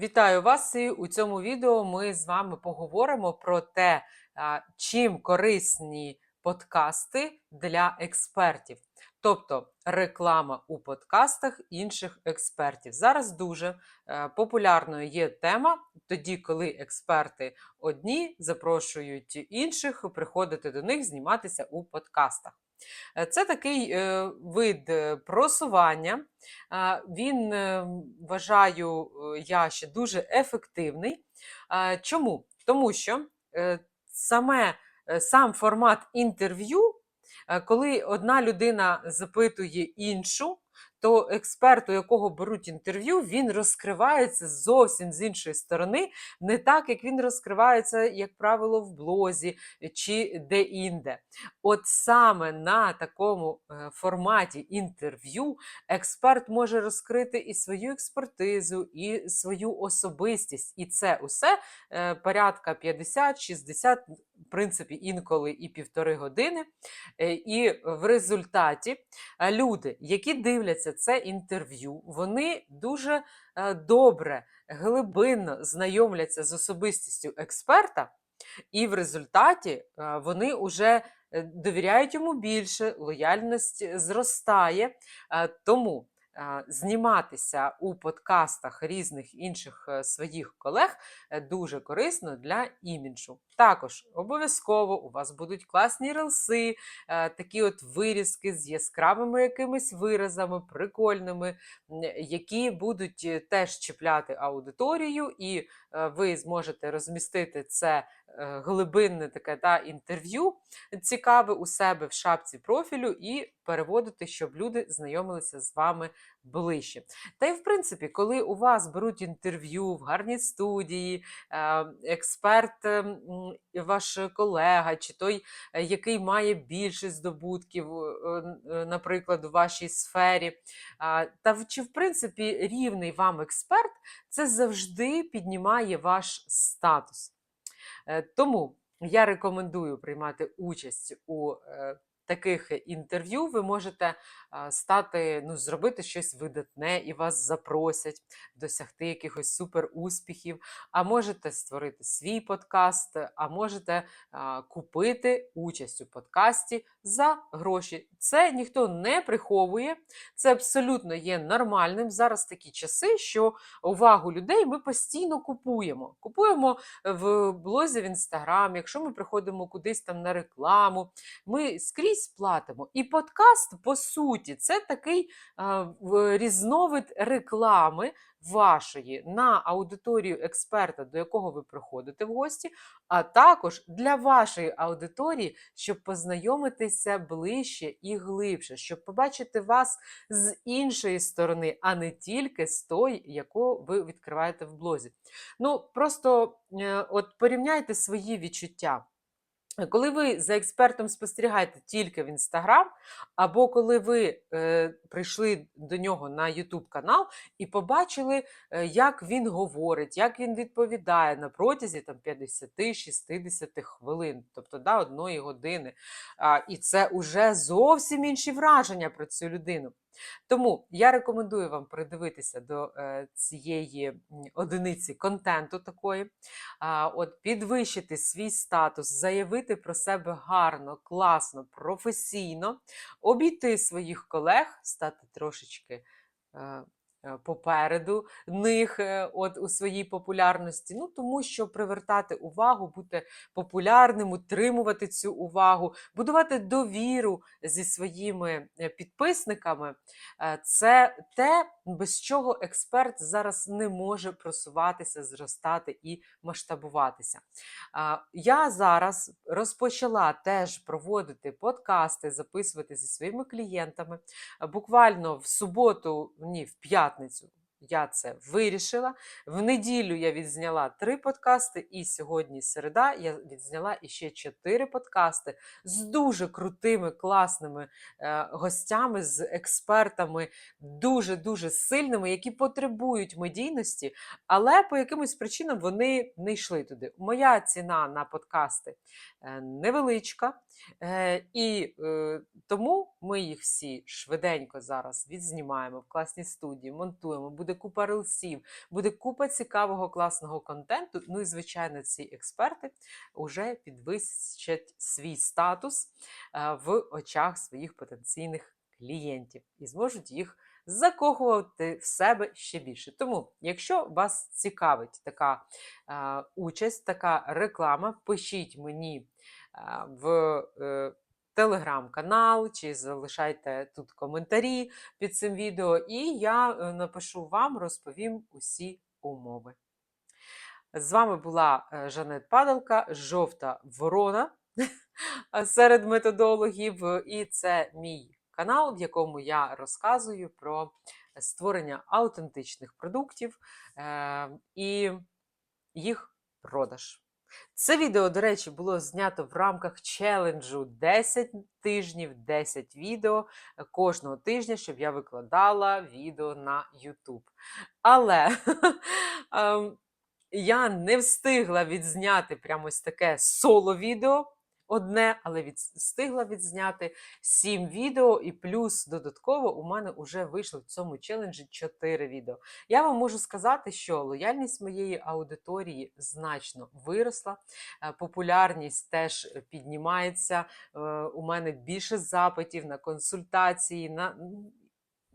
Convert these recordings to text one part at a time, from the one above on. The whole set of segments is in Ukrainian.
Вітаю вас! І у цьому відео ми з вами поговоримо про те, чим корисні подкасти для експертів, тобто реклама у подкастах інших експертів. Зараз дуже е, популярною є тема, тоді, коли експерти одні запрошують інших приходити до них зніматися у подкастах. Е, Це такий е, вид е, просування. Він вважаю я ще дуже ефективний. Чому? Тому що саме сам формат інтерв'ю, коли одна людина запитує іншу, то експерт, у якого беруть інтерв'ю, він розкривається зовсім з іншої сторони, не так, як він розкривається, як правило, в блозі чи де-інде. От саме на такому е, форматі інтерв'ю експерт може розкрити і свою експертизу, і свою особистість. І це усе е, порядка 50-60, в принципі, інколи і півтори години. Е, І в результаті е, люди, які дивляться це інтерв'ю, вони дуже е, добре, глибинно знайомляться з особистістю експерта, і в результаті вони вже довіряють йому більше, лояльність зростає. Тому зніматися у подкастах різних інших е, своїх колег е, дуже корисно для іміджу. Також обов'язково у вас будуть класні релси, е, такі от вирізки з яскравими якимись виразами, прикольними, які будуть теж чіпляти аудиторію, і ви зможете розмістити це глибинне таке та, інтерв'ю цікаве у себе в шапці профілю і переводити, щоб люди знайомилися з вами ближче. Та й в принципі, коли у вас беруть інтерв'ю в гарній студії, е, експерт, е, ваш колега, чи той, е, який має більше здобутків, е, наприклад, у вашій сфері, та чи в принципі рівний вам експерт, це завжди піднімає ваш статус. Тому я рекомендую приймати участь у таких інтерв'ю. Ви можете стати, ну, зробити щось видатне і вас запросять досягти якихось супер успіхів. А можете створити свій подкаст, а можете купити участь у подкасті за гроші. Це ніхто не приховує, це абсолютно є нормальним. Зараз такі часи, що увагу людей ми постійно купуємо. Купуємо в блозі в інстаграм, якщо ми приходимо кудись там на рекламу, ми скрізь платимо. І подкаст, по суті, це такий а, різновид реклами вашої на аудиторію експерта, до якого ви приходите в гості, а також для вашої аудиторії, щоб познайомитися ближче і глибше, щоб побачити вас з іншої сторони, а не тільки з тої, яку ви відкриваєте в блозі. Ну, просто е, от порівняйте свої відчуття. Коли ви за експертом спостерігаєте тільки в Інстаграм, або коли ви е, прийшли до нього на YouTube канал і побачили, е, як він говорить, як він відповідає на протязі там, 50-60 хвилин, тобто да, одної години. А, і це вже зовсім інші враження про цю людину. Тому я рекомендую вам придивитися до е, цієї одиниці контенту такої, от підвищити свій статус, заявити про себе гарно, класно, професійно, обійти своїх колег, стати трошечки. Е, Попереду них е, от у своїй популярності, ну тому що привертати увагу, бути популярним, утримувати цю увагу, будувати довіру зі своїми е, підписниками, це те, без чого експерт зараз не може просуватися, зростати і масштабуватися. Я зараз розпочала теж проводити подкасти, записувати зі своїми клієнтами. Буквально в суботу, ні, в п'ятницю. Я це вирішила. В неділю я відзняла три подкасти, і сьогодні середа я відзняла іще чотири подкасти з дуже крутими, класними е, гостями, з експертами, дуже-дуже сильними, які потребують медійності, але по якимось причинам вони не йшли туди. Моя ціна на подкасти е, невеличка, е, і е, тому ми їх всі швиденько зараз відзнімаємо в класній студії, монтуємо, буде купа рилсів, буде купа цікавого класного контенту. Ну і, звичайно, ці експерти вже підвищать свій статус е, в очах своїх потенційних клієнтів і зможуть їх закохувати в себе ще більше. Тому, якщо вас цікавить така е, участь, така реклама, пишіть мені е, в телеграм-канал чи залишайте тут коментарі під цим відео, і я е, напишу вам, розповім усі умови. З вами була е, Жанет Падалка, жовта ворона серед методологів, і це мій канал, в якому я розказую про створення автентичних продуктів е, і їх продаж. Це відео, до речі, було знято в рамках челенджу 10 тижнів, 10 відео е, кожного тижня, щоб я викладала відео на YouTube. Але ем, я не встигла відзняти прямо ось таке соло-відео. Одне, але від, встигла відзняти 7 відео, і плюс додатково у мене вже вийшло в цьому челенджі 4 відео. Я вам можу сказати, що лояльність моєї аудиторії значно виросла, е, популярність теж піднімається. е, У мене більше запитів на консультації, на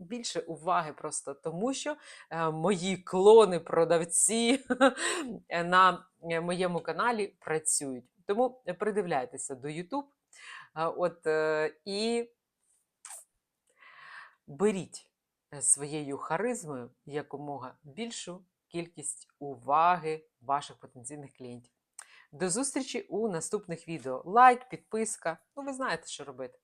більше уваги просто тому, що е, мої клони-продавці е, на е, моєму каналі працюють. Тому придивляйтеся до е, от, і беріть своєю харизмою якомога більшу кількість уваги ваших потенційних клієнтів. До зустрічі у наступних відео. Лайк, підписка. Ну, ви знаєте, що робити.